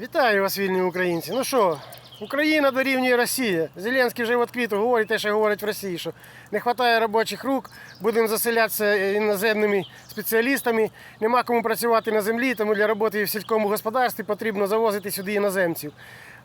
Вітаю вас, вільні українці. Ну що, Україна дорівнює Росія. Зеленський вже відкрито говорить те, що говорить в Росії, що не вистачає робочих рук, будемо заселятися іноземними спеціалістами, нема кому працювати на землі, тому для роботи в сільському господарстві потрібно завозити сюди іноземців.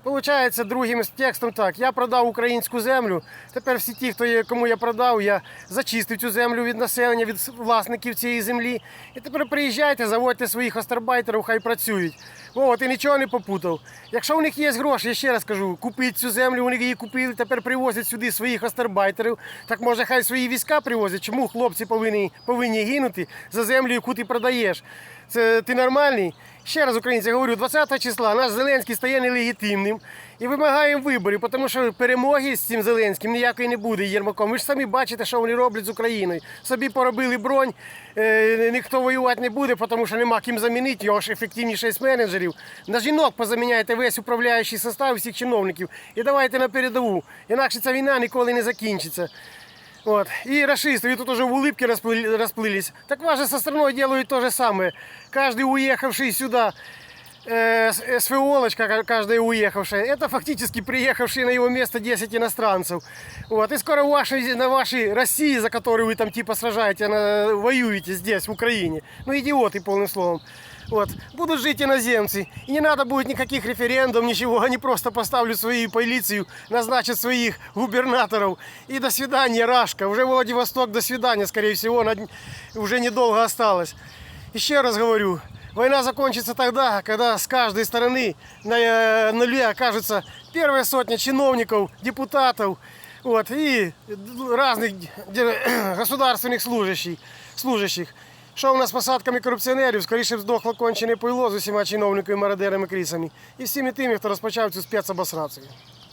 Получається другим текстом так. Я продав українську землю. Тепер всі ті, хто є, кому я продав, я зачистив цю землю від населення, від власників цієї землі. І тепер приїжджайте, заводьте своїх остарбайтерів, хай працюють. О, ти нічого не попутав. Якщо у них є гроші, я ще раз кажу, купіть цю землю, вони її купили, тепер привозять сюди своїх остарбайтерів. Так може хай свої війська привозять. Чому хлопці повинні, повинні гинути за землю, яку ти продаєш? Це ти нормальний? Ще раз українці говорю, 20 числа наш Зеленський стає нелегітимним і вимагаємо виборів, тому що перемоги з цим Зеленським ніякої не буде Єрмаком. Ви ж самі бачите, що вони роблять з Україною. Собі поробили бронь, е, ніхто воювати не буде, тому що нема ким замінити його ж ефективніше з менеджерів. На жінок позаміняйте весь управляючий состав всіх чиновників і давайте на передову. Інакше ця війна ніколи не закінчиться. Вот. И расисты, и тут уже в улыбке расплыли- расплылись. Так ваши со страной делают то же самое. Каждый уехавший сюда, э, с- СВОлочка ка- каждая уехавшая, это фактически приехавшие на его место 10 иностранцев. Вот. И скоро в вашей, на вашей России, за которую вы там типа сражаете, она, воюете здесь, в Украине. Ну идиоты полным словом. Вот. Будут жить иноземцы. И не надо будет никаких референдум, ничего. Они просто поставлят свою полицию, назначат своих губернаторов. И до свидания, Рашка. Уже Владивосток, до свидания, скорее всего. Уже недолго осталось. Еще раз говорю, война закончится тогда, когда с каждой стороны на э, нуле окажется первая сотня чиновников, депутатов вот, и разных государственных служащих. служащих. Що у нас з посадками корупціонерів, скоріше б здохло кончене пойло з усіма чиновниками, мародерами, крісами і всіми тими, хто розпочав цю спецобосрацію.